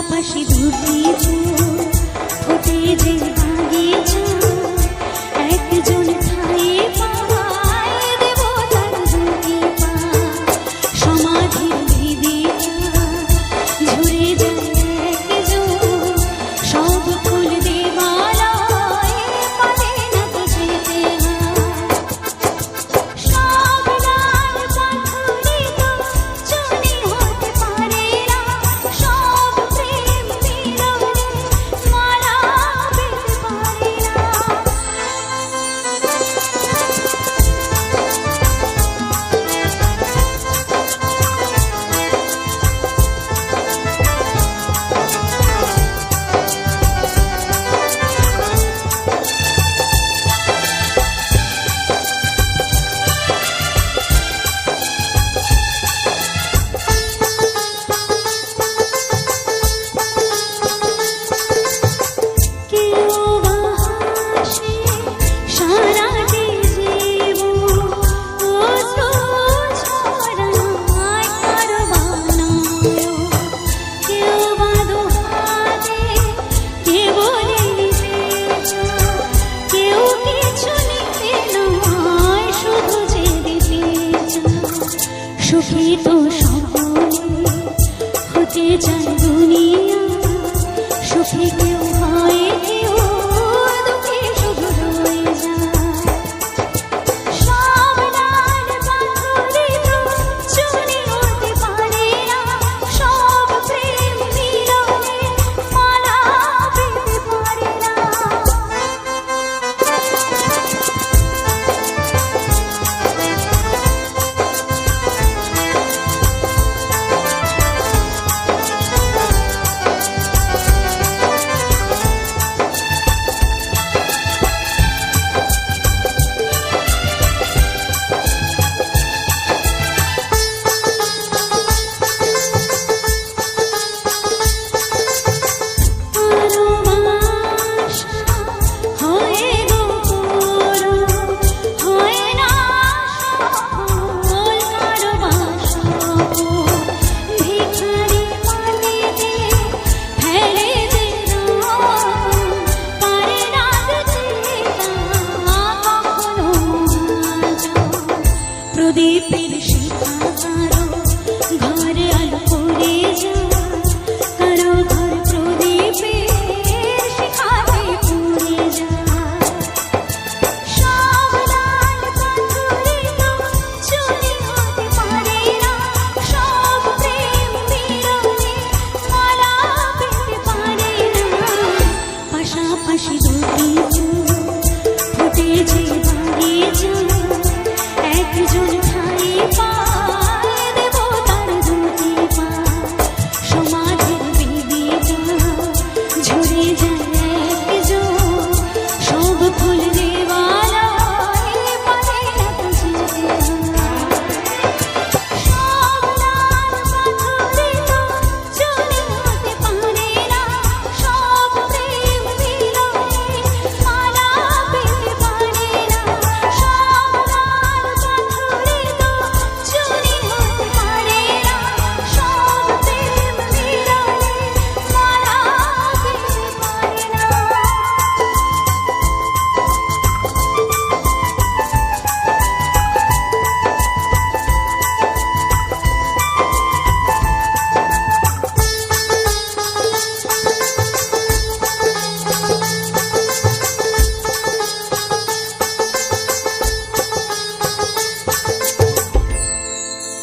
পাশাপাশি দুটি ওতে যে আগেছো 基督。প্রদীপের শিখা ঘরে আলো পড়ে যায় পাশাপাশি দুটি ফুটেছে বাড়ি যায়